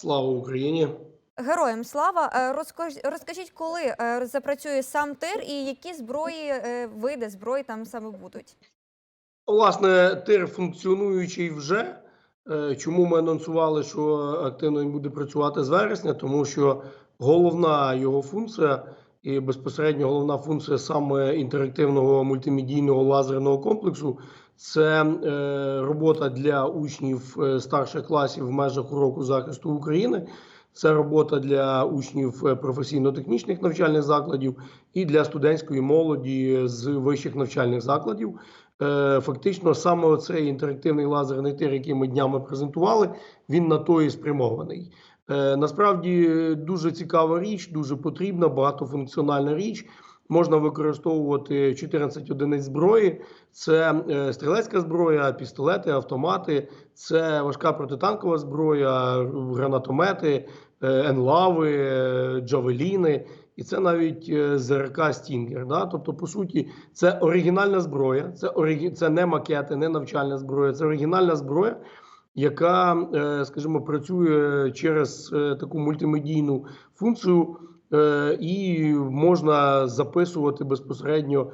Слава Україні! Героям слава. Е, Розкажіть, коли е, запрацює сам тир і які зброї, е, види зброї там саме будуть? Власне, тир функціонуючий вже. Чому ми анонсували, що активно він буде працювати з вересня? Тому що головна його функція і безпосередньо головна функція саме інтерактивного мультимедійного лазерного комплексу це е, робота для учнів е, старших класів в межах уроку захисту України. Це робота для учнів е, професійно-технічних навчальних закладів і для студентської молоді з вищих навчальних закладів. Фактично, саме цей інтерактивний лазерний тир, який ми днями презентували, він на то і спрямований. Насправді дуже цікава річ, дуже потрібна, багатофункціональна річ. Можна використовувати 14 одиниць зброї. Це е, стрілецька зброя, пістолети, автомати, це важка протитанкова зброя, гранатомети, е, енлави, е, джавеліни. І це навіть ЗРК Стінгер. Да? Тобто, по суті, це оригінальна зброя, це, ориг... це не макети, не навчальна зброя, це оригінальна зброя, яка, скажімо, працює через таку мультимедійну функцію, і можна записувати безпосередньо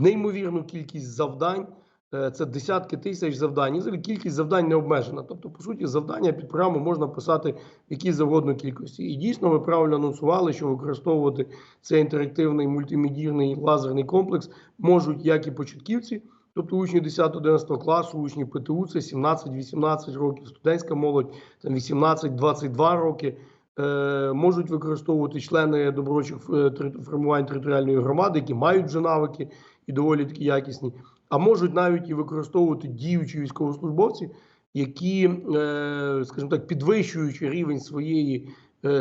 неймовірну кількість завдань. Е, Це десятки тисяч завдань. І кількість завдань не обмежена. Тобто, по суті, завдання під програму можна писати в якій завгодно кількості. І дійсно, ви правильно анонсували, що використовувати цей інтерактивний мультимедійний лазерний комплекс можуть як і початківці, тобто учні 10-11 класу, учні ПТУ, це 17-18 років, студентська молодь, там 18-22 роки. Е, можуть використовувати члени добровольчих е, формувань територіальної громади, які мають вже навики і доволі такі якісні, а можуть навіть і використовувати діючі військовослужбовці, які, е, скажімо так, підвищуючи рівень своєї,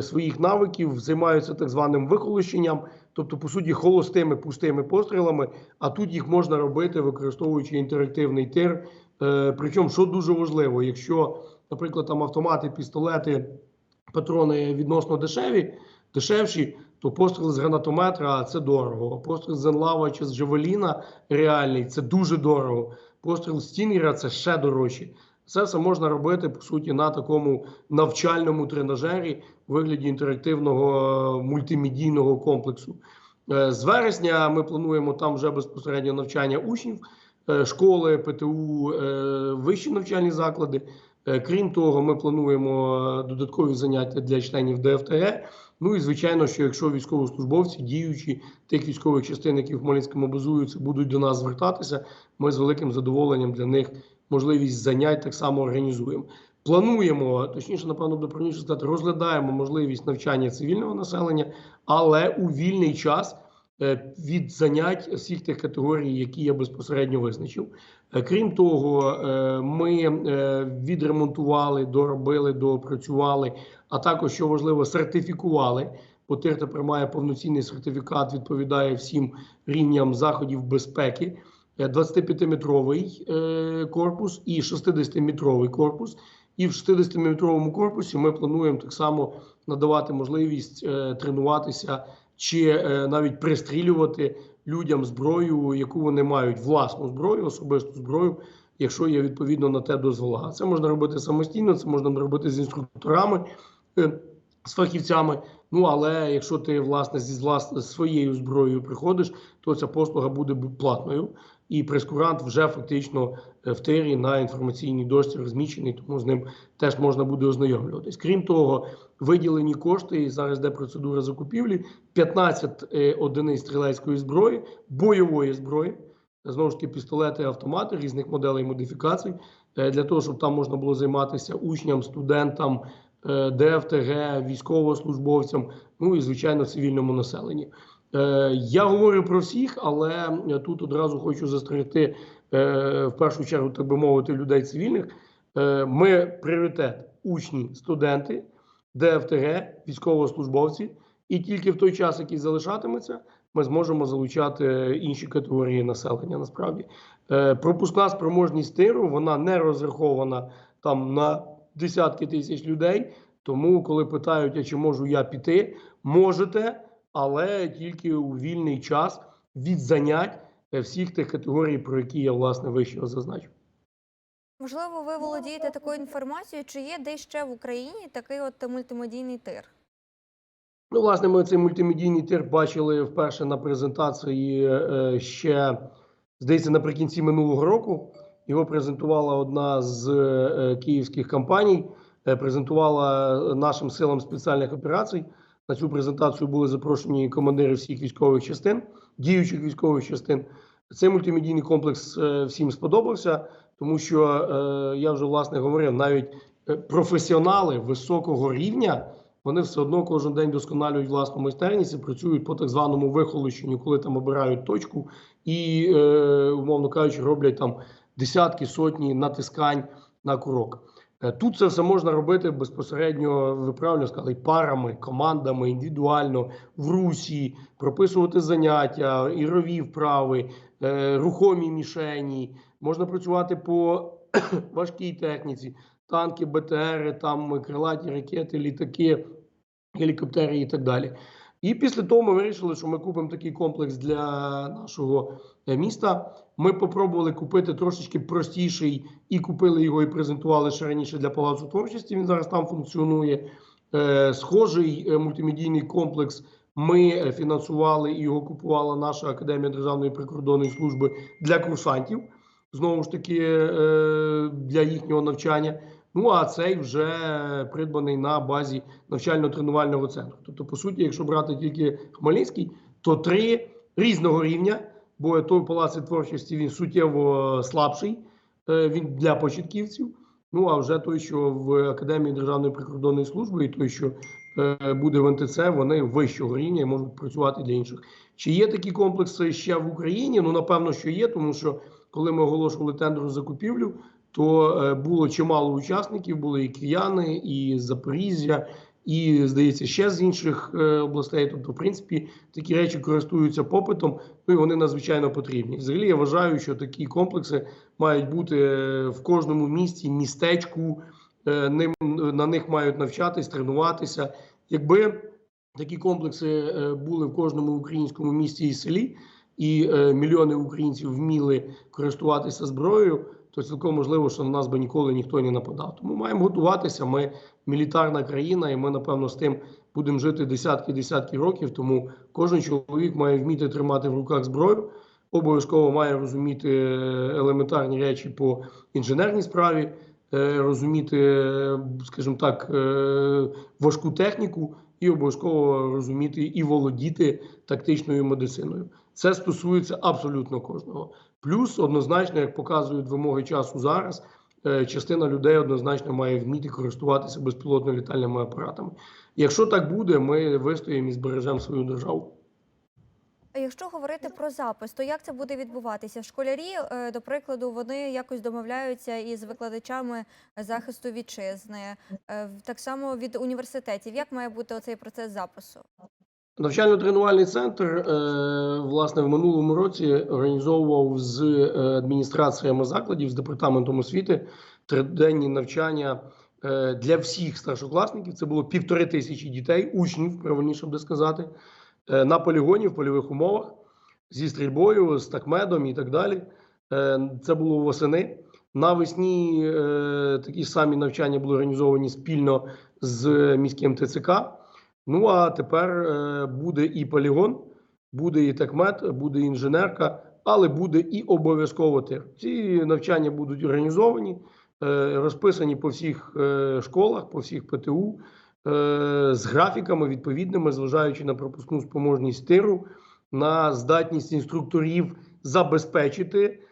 своїх навиків, займаються так званим вихолощенням, тобто, по суті, холостими пустими пострілами. А тут їх можна робити, використовуючи інтерактивний тир. Причому, що дуже важливо, якщо, наприклад, там автомати, пістолети патрони відносно дешеві, дешевші, то постріл з гранатометра це дорого. А Постріл з Енлава чи з Джавеліна реальний це дуже дорого. Постріл Стінгера це ще дорожче. Це все можна робити по суті на такому навчальному тренажері в вигляді інтерактивного е, мультимедійного комплексу. Е, З вересня ми плануємо там вже безпосередньо навчання учнів, е, школи, ПТУ, вищі навчальні заклади. Е, Крім того, ми плануємо е, додаткові заняття для членів ДФТГ. Ну і звичайно, що якщо військовослужбовці, діючі тих військових частин, які в Хмельницькому базуються, будуть до нас звертатися, ми з великим задоволенням для них можливість занять так само організуємо. Плануємо, точніше, напевно, буде правильніше сказати, розглядаємо можливість навчання цивільного населення, але у вільний час від занять всіх тих категорій, які я безпосередньо визначив. Е, Крім того, е, ми е, відремонтували, доробили, доопрацювали, а також, що важливо, сертифікували. Бо тир тепер має повноцінний сертифікат, відповідає всім рівням заходів безпеки. Е, 25-метровий е, корпус і 60-метровий корпус. І в 60-метровому корпусі ми плануємо так само надавати можливість е, тренуватися чи е, навіть пристрілювати людям зброю, яку вони мають власну зброю, особисту зброю, якщо є відповідно на те дозвола. Це можна робити самостійно, це можна робити з інструкторами, е, з фахівцями. Ну але якщо ти власне зі власне своєю зброєю приходиш, то ця послуга буде платною. І прескурант вже фактично е, в тирі на інформаційній дошці розміщений, тому з ним теж можна буде ознайомлюватись. Крім того, виділені кошти, і зараз йде процедура закупівлі, 15 е, одиниць стрілецької зброї, бойової зброї, знову ж таки пістолети, автомати різних моделей модифікацій, е, для того, щоб там можна було займатися учням, студентам, ДФТГ, військовослужбовцям, ну і звичайно цивільному населенню. Е, Я говорю про всіх, але тут одразу хочу застерегти е, в першу чергу, так би мовити, людей цивільних. Е, Ми пріоритет учні, студенти, ДФТГ, військовослужбовці, і тільки в той час, який залишатиметься, ми зможемо залучати інші категорії населення. Насправді пропускна спроможність тиру вона не розрахована там на десятки тисяч людей. Тому, коли питають, а чи можу я піти, можете, але тільки у вільний час від занять е, всіх тих категорій, про які я власне вище зазначив. Можливо, ви володієте такою інформацією, чи є десь ще в Україні такий от мультимедійний тир? Ну, власне, ми цей мультимедійний тир бачили вперше на презентації е, ще, здається, наприкінці минулого року. Його презентувала одна з е, київських компаній, презентувала нашим силам спеціальних операцій. На цю презентацію були запрошені командири всіх військових частин, діючих військових частин. Цей мультимедійний комплекс е, всім сподобався, тому що е, я вже власне говорив, навіть е, професіонали високого рівня вони все одно кожен день досконалюють власну майстерність і працюють по так званому вихолощенню, коли там обирають точку і, умовно кажучи, роблять там десятки, сотні натискань на курок. Е, Тут це все можна робити безпосередньо, ви правильно сказали, парами, командами, індивідуально, в русі, прописувати заняття, ігрові вправи, е, рухомі мішені. Можна працювати по важкій техніці, танки, БТРи, там крилаті ракети, літаки, гелікоптери і так далі. І після того ми вирішили, що ми купимо такий комплекс для нашого е, міста. Ми попробували купити трошечки простіший і купили його і презентували ще раніше для Палацу творчості. Він зараз там функціонує. Е, Схожий е, мультимедійний комплекс ми фінансували і його купувала наша академія Державної прикордонної служби для курсантів. Знову ж таки, для їхнього навчання. Ну а цей вже придбаний на базі навчально-тренувального центру. Тобто, по суті, якщо брати тільки Хмельницький, то три різного рівня, бо той палац творчості він суттєво слабший, е, він для початківців. Ну а вже той, що в Академії Державної прикордонної служби, і той, що е, буде в НТЦ, вони вищого рівня і можуть працювати для інших. Чи є такі комплекси ще в Україні? Ну напевно, що є, тому що коли ми оголошували тендер закупівлю, то е, було чимало учасників, були і кияни, і Запоріжжя, і здається, ще з інших е, областей. Тобто, в принципі, такі речі користуються попитом, ну і вони надзвичайно потрібні. Взагалі, я вважаю, що такі комплекси мають бути е, в кожному місті, містечку. Ним на них мають навчатись, тренуватися. Якби такі комплекси були в кожному українському місті і селі, і мільйони українців вміли користуватися зброєю, то цілком можливо, що на нас би ніколи ніхто не нападав. Тому маємо готуватися. Ми мілітарна країна, і ми, напевно, з тим будемо жити десятки-десятки років. Тому кожен чоловік має вміти тримати в руках зброю. Обов'язково має розуміти е, елементарні речі по інженерній справі, е, розуміти, скажімо так, е, важку техніку і обов'язково розуміти і володіти тактичною медициною. Це стосується абсолютно кожного. Плюс, однозначно, як показують вимоги часу зараз, е, частина людей однозначно має вміти користуватися безпілотно-літальними апаратами. Якщо так буде, ми вистоїмо і збережемо свою державу. А якщо говорити про запис, то як це буде відбуватися? Школярі, е, до прикладу, вони якось домовляються із викладачами захисту вітчизни, е, так само від університетів. Як має бути оцей процес запису? Навчально-тренувальний центр, е, власне, в минулому році організовував з е, адміністраціями закладів, з департаментом освіти триденні навчання е, для всіх старшокласників. Це було півтори тисячі дітей, учнів, правильніше буде сказати, на полігоні в польових умовах зі стрільбою, з такмедом і так далі. Це було восени. Навесні такі самі навчання були організовані спільно з міським ТЦК. Ну а тепер е, буде і полігон, буде і такмет, буде і інженерка, але буде і обов'язково тир. Ці навчання будуть організовані, е, розписані по всіх е, школах, по всіх ПТУ з графіками відповідними, зважаючи на пропускну спроможність тиру, на здатність інструкторів забезпечити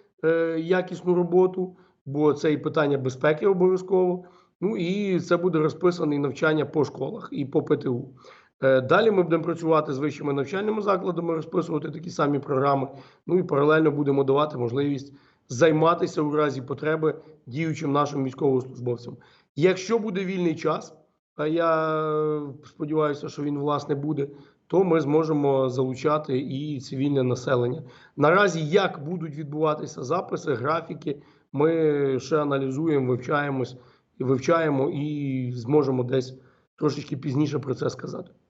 якісну роботу, бо це і питання безпеки обов'язково. Ну і це буде розписане навчання по школах і по ПТУ. Е, Далі ми будемо працювати з вищими навчальними закладами, розписувати такі самі програми. Ну і паралельно будемо давати можливість займатися у разі потреби діючим нашим військовослужбовцям. Якщо буде вільний час, а я сподіваюся, що він власне буде, то ми зможемо залучати і цивільне населення. Наразі як будуть відбуватися записи, графіки, ми ще аналізуємо, вивчаємось вивчаємо і зможемо десь трошечки пізніше про це сказати.